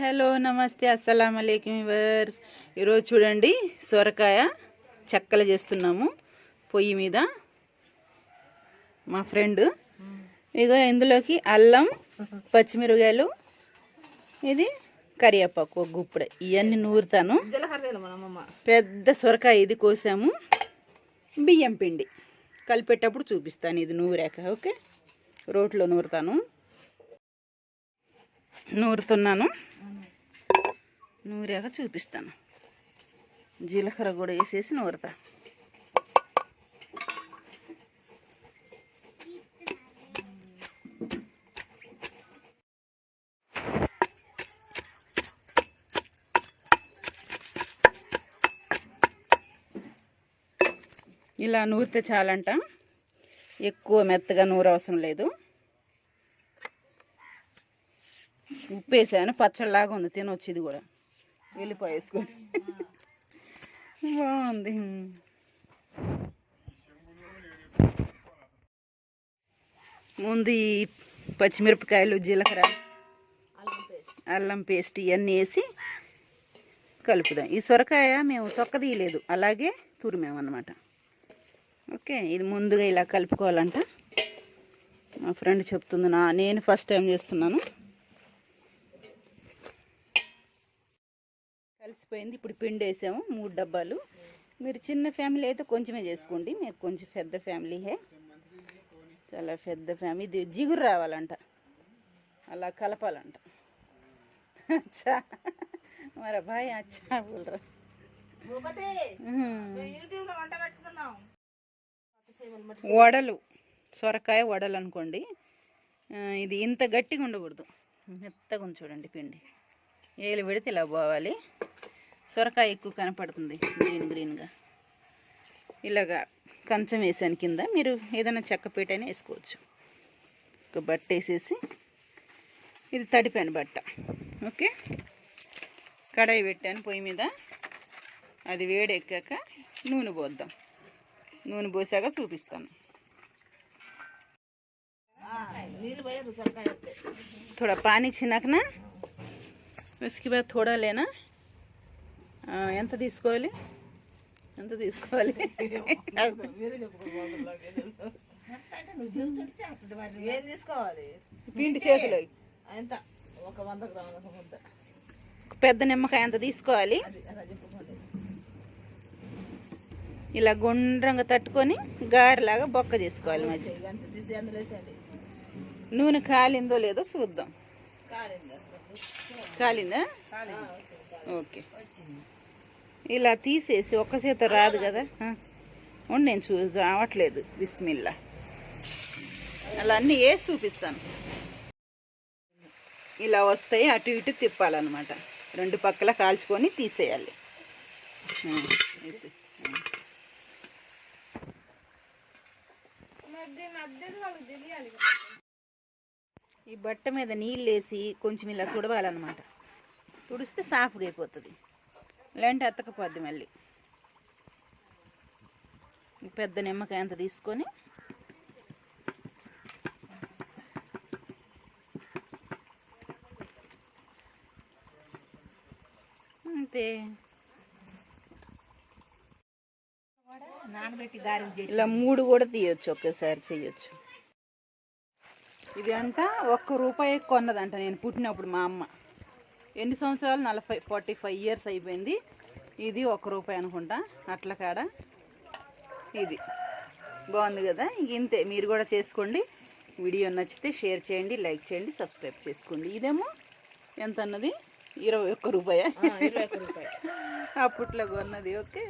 Hello నమస్తే అస్సలం అలైకుం వర్స్ ఈరోజు చూడండి సొరకాయ చెక్కలు చేస్తున్నాము పొయ్యి మీద. మా ఫ్రెండ్. ఇగో ఇందులోకి అల్లం పచ్చిమిరపకాయలు ఇది కరివేపాకు ఒక గుప్పుడు. ఇవన్నీ నూరుతాను. పెద్ద సొరకాయ ఇది కోసాము. బియ్యం పిండి కలిపేటప్పుడు చూపిస్తాను ఇది నూరాక ఓకే? రోట్లో నూరుతాను. నూరుతున్నాను. నూరాక చూపిస్తాను. జీలకర్ర కూడా వేసేసి నూరుతా. ఇలా నూరితే చాలంట. ఎక్కువ మెత్తగా నూరు అవసరం లేదు. ఉప్పు వేసాను పచ్చడిలాగా ఉంది. తినొచ్చు ఇది కూడా. వెళ్ళిపోయి వేసుకొని. బాగుంది. ముందు ఈ పచ్చిమిరపకాయలు జీలకర్ర అల్లం పేస్ట్. అల్లం పేస్ట్ ఇవన్నీ వేసి కలుపుదాం. ఈ సొరకాయ మేము తొక్క తీయలేదు అలాగే తురిమామన్నమాట. ఓకే ఇది ముందుగా ఇలా కలుపుకోవాలంట. మా ఫ్రెండ్ చెప్తుంది నా నేను ఫస్ట్ టైం చేస్తున్నాను. కలిసిపోయింది. ఇప్పుడు పిండి వేసాము మూడు డబ్బాలు. మీరు చిన్న ఫ్యామిలీ అయితే కొంచెమే చేసుకోండి. మీకు కొంచెం పెద్ద ఫ్యామిలీయే చాలా పెద్ద ఫ్యామిలీ. ఇది జిగురు రావాలంట. అలా కలపాలంట. అచ్చా. మరి బాయ్ అచ్చా బోల్రా. వడలు. సొరకాయ వడలు అనుకోండి. ఇది ఇంత గట్టిగా ఉండకూడదు. మెత్తగా ఉంది చూడండి పిండి. ఏలు పెడితే ఇలా పోవాలి సొరకాయ ఎక్కువ కనపడుతుంది గ్రీన్ గ్రీన్గా ఇలాగా కంచం వేసాను కింద మీరు ఏదైనా చెక్క పీటైనా వేసుకోవచ్చు ఒక బట్ట వేసేసి ఇది తడిపాను బట్ట ఓకే కడాయి పెట్టాను పొయ్యి మీద అది వేడెక్కాక నూనె పోద్దాం నూనె పోసాక చూపిస్తాను నీళ్ళు పోయేది సొరకాయ వస్తే थोड़ा पानी छिनकना उसके बाद थोड़ा लेना ఆ, ఎంత తీసుకోవాలి ఎంత తీసుకోవాలి ఏం తీసుకోవాలి పిండి చేతిలో ఎంత ఒక వంద గ్రాముల ముద్ద పెద్ద నిమ్మకాయ ఎంత తీసుకోవాలి అది అలా చెప్పుకోండి ఇలా గుండ్రంగా తట్టుకొని గారెలాగా బొక్క చేసుకోవాలి మధ్య ఎంత తీసి అందులో వేసేయండి నూనె కాలిందో లేదో చూద్దాం కాలింది కాలిందా? ఓకే. ఇలా తీసేసి ఒక్క చేత రాదు కదా. ఉండు నేను చూ రావట్లేదు. బిస్మిల్లా. అలా అన్నీ వేసి చూపిస్తాను. ఇలా వస్తాయి అటు ఇటు తిప్పాలన్నమాట. రెండు పక్కల కాల్చుకొని తీసేయాలి. ఈ బట్ట మీద నీళ్ళు వేసి కొంచెం ఇలా తుడవాలన్నమాట. తుడిస్తే సాఫ్గా అయిపోతుంది. లేదంటే అతకపోద్ది మళ్ళీ. పెద్ద నిమ్మకాయ అంత తీసుకొని అంతే. ఇలా మూడు కూడా తీయొచ్చు ఒకేసారి చేయొచ్చు. ఇది అంట ఒక్క రూపాయి కొన్నదంట నేను పుట్టినప్పుడు మా అమ్మ. ఎన్ని సంవత్సరాలు? నలభై ఫార్టీ ఫైవ్ ఇయర్స్ అయిపోయింది. ఇది ఒక్క రూపాయి అనుకుంటా. అట్ల కాడ ఇది. బాగుంది కదా? ఇంతే. మీరు కూడా చేసుకోండి. వీడియో నచ్చితే షేర్ చేయండి లైక్ చేయండి సబ్స్క్రైబ్ చేసుకోండి. ఇదేమో ఎంత అన్నది ఇరవై ఒక్క రూపాయ అప్పట్లో కొన్నది ఓకే?